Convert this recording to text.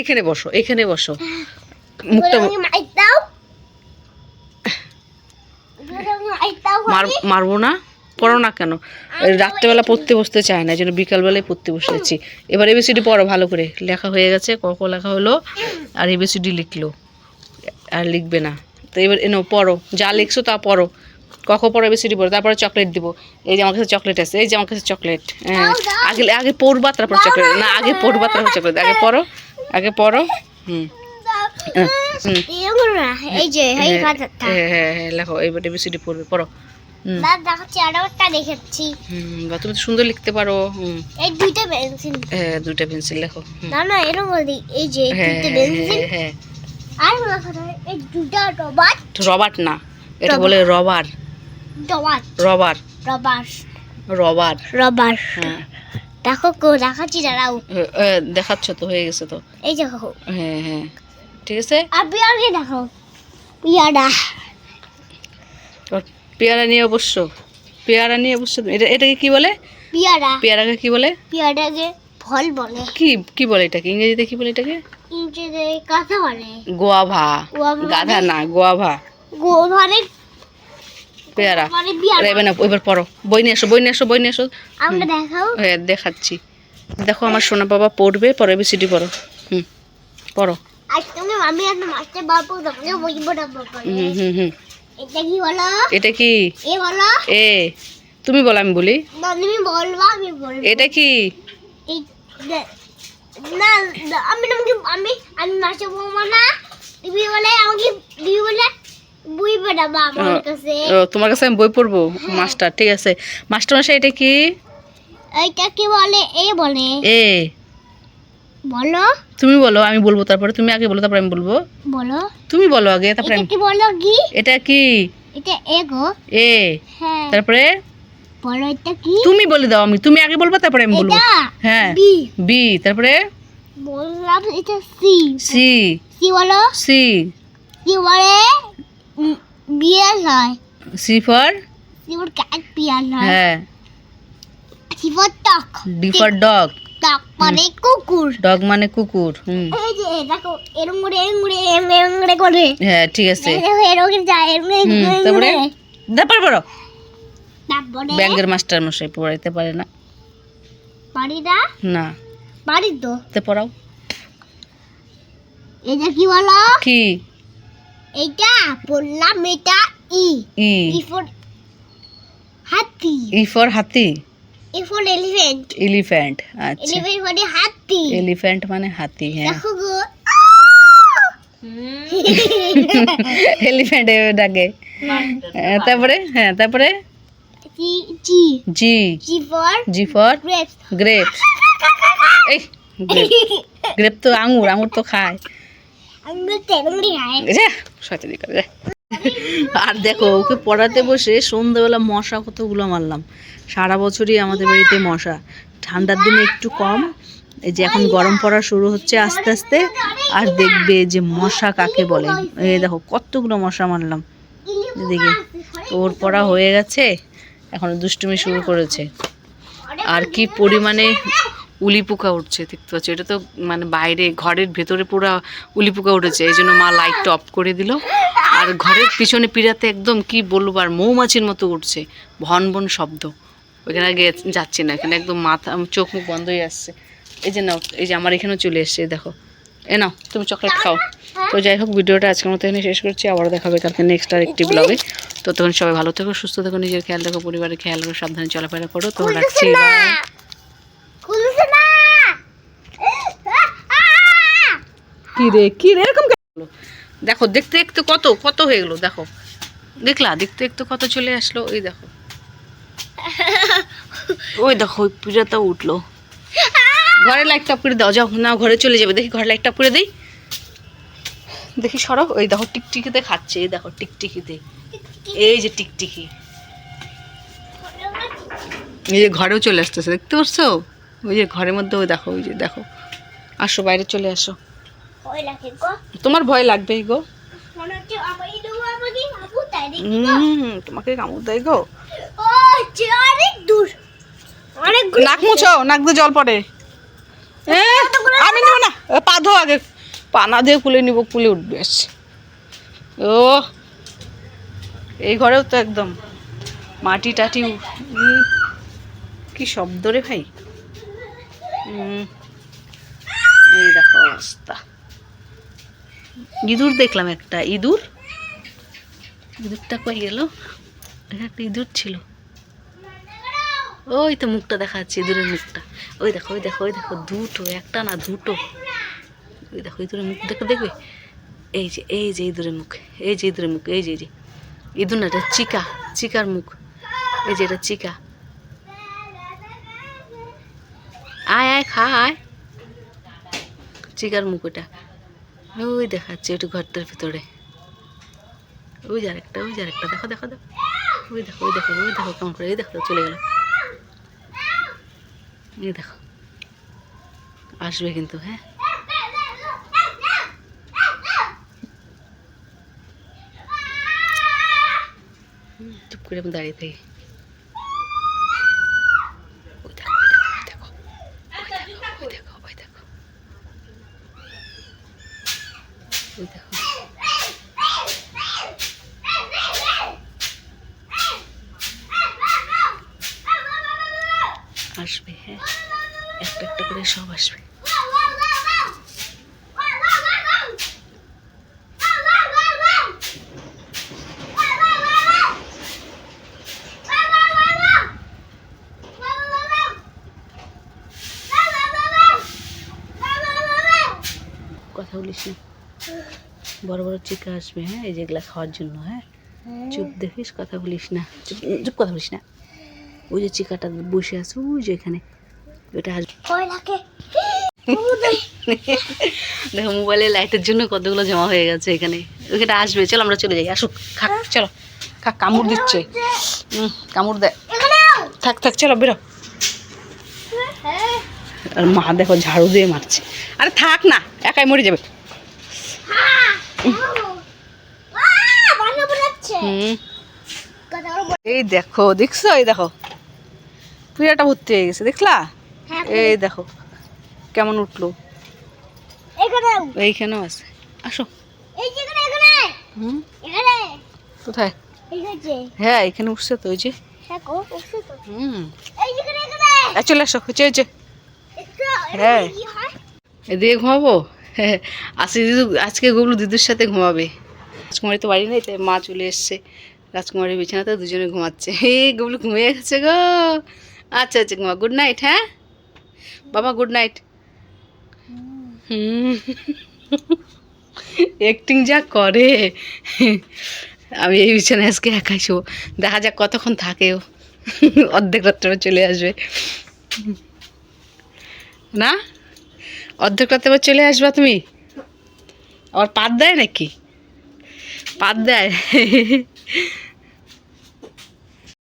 এখানে বসো এখানে বসো। মুখটা মারবো না? পড়ো না কেন? রাত্রেবেলা পড়তে বসতে চায় না জন্য বিকালবেলায় পড়তে বসেছি। এবার এবিসিডি পড়ো ভালো করে। লেখা হয়ে গেছে ক ক লেখা হলো আর এবিসিডি লিখলো আর লিখবে না। তো এবার এনো পড়ো যা লিখছো তা পড়ো। ক খ পড়ো এবিসিডি পড়ো তারপরে চকলেট দিব। এই যে আমার কাছে চকলেট আছে এই যে আমার কাছে চকলেট হ্যাঁ। আগে আগে পড়বা তারপর চকলেট না আগে পড়বা তারপর চকলেট আগে পড়ো। আগে পড়ো। হুম। এই যে এই হ্যাঁ, হ্যাঁ হ্যাঁ লেখো এইবার এবিসিডি পড়বে পড়ো। বা তুমি সুন্দর লিখতে পারো এই দুইটা পেন্সিল। হ্যাঁ দুইটা পেন্সিল লেখো না না এরকম বলি এই যে দুইটা পেন্সিল। হ্যাঁ। আর এই দুটা রবার রবার্ট না এটা রবার। বলে rubber. Rubber rubber. Rubber rubber. Rubber হ্যাঁ। দেখো কো দেখাচ্ছি দাঁড়াও দেখাচ্ছ তো হয়ে গেছে তো। এই দেখো। হ্যাঁ হ্যাঁ। ঠিক আছে? আর বিয়ারকে দেখো বিয়ারা তো পেয়ারা নিয়ে অবশ্য পেয়ারা নিয়ে অবশ্য এটা এটাকে কি বলে? বিয়ারা পেয়ারাকে কি বলে? বিয়ারাকে ফল বলে। কি কি বলে এটাকে? ইংরেজিতে কি বলে এটাকে? ইংরেজিতে কথা বলে। গোয়াভা। গোয়াভা গাধা না গোয়াভা। গো মানে পেয়ারা। মানে এবার না এবার পড়ো বই নিয়ে এসো বই নিয়ে এসো বই নিয়ে এসো। হ্যাঁ দেখাচ্ছি। দেখো আমার সোনা বাবা পড়বে পরে এবিসিডি পড়ো। হুম পড়ো। এটা কি বলো? এটা কি? এ বলো। এ তুমি বলো আমি বলি। এটা কি? না আমি আমি আমি মাস্টার বলব না। তুমি বলে আমাকে তুমি বলে না আমার কাছে। তোমার কাছে আমি বই পড়ব? মাস্টার ঠিক আছে। মাস্টার মশাই এটা কি? এইটা কি বলে? এ বলে। এ। বলো। তুমি বলো আমি বলব তারপরে। তুমি আগে বলো তারপরে আমি বলব। বলো। তুমি বলো আগে তারপরে এটা কি বলো কি? এটা কি? এটা এ গো। এ। হ্যাঁ। তারপরে? বলো এটা কি? তুমি বলে দাও আমি। তুমি আগে বলব তারপরে আমি বলব। হ্যাঁ। বি। বি। তারপরে? বললাম এটা সি। সি। সি বলো। সি। সি বলে বিয়ার হয় C for C cat bear হয়। হ্যাঁ C for talk. D for dog. Talk মানে কুকুর। ডগ মানে কুকুর হুম। এই যে দেখো এরম করে এরম করে এরম করে করে। হ্যাঁ ঠিক আছে। এরম করে যায় এরম করে তারপরে? তারপর বলো তারপরে ব্যাংকের মাস্টার মশাই পড়াইতে পারে না। বাড়িটা? না। বাড়ি তো। তে পড়াও। এটা কি বলো? কি? এটা বললাম এটা ই ই ই ফর হাতি ই ফর হাতি ই ফর এলিফ্যান্ট এলিফ্যান্ট আচ্ছা এলিফ্যান্ট মানে হাতি এলিফ্যান্ট মানে হাতি হ্যাঁ দেখো গো এলিফ্যান্ট ডাকে হ্যাঁ, তারপরে হ্যাঁ তারপরে G G G G for G for grapes grape এই গ্রেপ গ্রেপ তো আঙুর আঙুর তো খায় আমরা তেরঙ্গি খাই যা আর দেখো, ওকে পড়াতে বসে সন্ধ্যাবেলা মশা কতগুলো মারলাম। সারা বছরই আমাদের বাড়িতে মশা। ঠান্ডার দিনে একটু কম, এই যে এখন গরম পড়া শুরু হচ্ছে আস্তে আস্তে, আর দেখবে যে মশা কাকে বলে। এই দেখো, কতগুলো মশা মারলাম। তো ওর পড়া হয়ে গেছে, এখন দুষ্টুমি শুরু করেছে। আর কি পরিমাণে উলি পোকা উঠছে, দেখতে পাচ্ছ? এটা তো মানে বাইরে, ঘরের ভেতরে পুরো উলি পোকা উঠেছে, এই জন্য মা লাইটটা অফ করে দিল। আর ঘরের পিছনে পিড়াতে একদম কি বলব, আর মৌমাছির মতো উঠছে, ভন ভন শব্দ। ওইখানে আগে যাচ্ছি না, এখানে একদম মাথা, চোখ মুখ বন্ধ হয়ে আসছে। এই যে নাও, এই যে আমার এখানেও চলে এসছে দেখো। এ নাও, তুমি চকলেট খাও। তো যাই হোক, ভিডিওটা আজকের মতো এখানে শেষ করছি আবার দেখা হবে কালকে নেক্সট আর একটি ব্লগে তো তখন সবাই ভালো থেকো, সুস্থ থেকো, নিজের খেয়াল রাখো, পরিবারের খেয়াল রাখো, সাবধানে চলাফেরা করো। তো রাখছি কি রে কি রে এরকম দেখো দেখতে দেখতে কত কত হয়ে গেলো দেখো। দেখলা দেখতে দেখতে কত চলে আসলো ওই দেখো। ওই দেখো ওই পিড়াটা উঠল। ঘরে লাইটটা অফ করে দাও যাও না ঘরে চলে যাবে। দেখি ঘরে লাইটটা অফ করে দিই। দেখি সরো ওই দেখো টিকটিকিতে খাচ্ছে এই দেখো টিকটিকিতে। এই যে টিকটিকি। এই যে ঘরেও চলে আসতেছে দেখতে পারছ? ওই যে ঘরের মধ্যে ওই দেখো ওই যে দেখো। আসো বাইরে চলে আসো। তোমার ভয় লাগবেই গো। তোমাকে কামড় দেয় গো। নাক মুছো নাক দিয়ে জল পড়ে। আমি নেব না। পা ধো আগে। পা না দিয়ে কুলে নিব কুলে উঠবে ও এই ঘরেও তো একদম মাটি টাটি কি শব্দ রে ভাই? এই দেখো অবস্থা। ইঁদুর দেখলাম একটা, ইঁদুর? ইঁদুরটা কই গেল? একটা ইঁদুর ছিল। ওই তো মুখটা দেখা যাচ্ছে, ইঁদুরের মুখটা। ওই দেখো ওই দেখো ওই দেখো, দুটো, একটা না দুটো। ওই দেখো, ইঁদুরের মুখ দেখো দেখবে? এই যে এই যে ইঁদুরের মুখ, এই যে ইঁদুরের মুখ, এই যে এই যে। ইঁদুর না, এটা চিকা, চিকার মুখ। এই যে, এটা চিকা। আয় আয়, খা, আয়। চিকার মুখ ওটা। ওই দেখাচ্ছে একটু ঘরটার ভিতরে। ওই যে আরেকটা, ওই যে আরেকটা। দেখো দেখো দেখো। ওই দেখো ওই দেখো ওই দেখো কেমন করে। এই দেখো, চলে গেল। এই দেখো। আসবে কিন্তু হ্যাঁ। চুপ করে আমি দাঁড়িয়ে থাকি ওই দেখো ওই দেখো ওই দেখো ওই দেখো ওই দেখো ওই দেখো আসবে হ্যাঁ। একটা একটা করে সব আসবে। কথা বলিস না? বড় বড় চিকা আসবে হ্যাঁ এই যেগুলা খাওয়ার জন্য হ্যাঁ। চুপ দেখিস কথা বলিস না। চুপ চুপ কথা বলিস না। ওই যে চিকাটা বসে আছে ওই যে এখানে। ওটা আসবে দেখো মোবাইলে লাইটের জন্য কতগুলো জমা হয়ে গেছে এখানে। ওইখানে আসবে চলো আমরা চলে যাই আসুক খাক চলো খাক কামড় দিচ্ছে। কামড় দেয়। থাক থাক চলো বেরো। হ্যাঁ আর মা দেখো ঝাড়ু দিয়ে মারছে। আরে থাক না একাই মরে যাবে। বলো। এই দেখো দেখছ? এই দেখো। পিড়াটা ভর্তি হয়ে গেছে দেখলা? হ্যাঁ এই দেখো কেমন উঠল। এইখানেও আছে। আসো। যে হুম? কোথায়? হ্যাঁ এখানে উঠছে তো ওই যে। হ্যাঁ হুম। যে চলে আসো হচ্ছে হচ্ছে একটু হ্যাঁ। এদিকে ঘুমাবো? আজকে দিদু আজকে গুবলু দিদুর সাথে ঘুমাবে। রাজকুমারী তো বাড়ি নেই তাই মা চলে এসছে। রাজকুমারীর বিছানাতে দুজনে ঘুমাচ্ছে। হে গুবলু ঘুমিয়ে গেছে গো। আচ্ছা আচ্ছা ঘুমা গুড নাইট হ্যাঁ? বাবা গুড নাইট হুম। অ্যাক্টিং যা করে। আমি এই বিছানায় আজকে একাই শো দেখা যাক কতক্ষণ থাকে ও। অর্ধেক রাত্রে চলে আসবে। না? অর্ধেক রাতে আবার চলে আসবা তুমি? আবার পাত দেয় নাকি? পাত দেয়।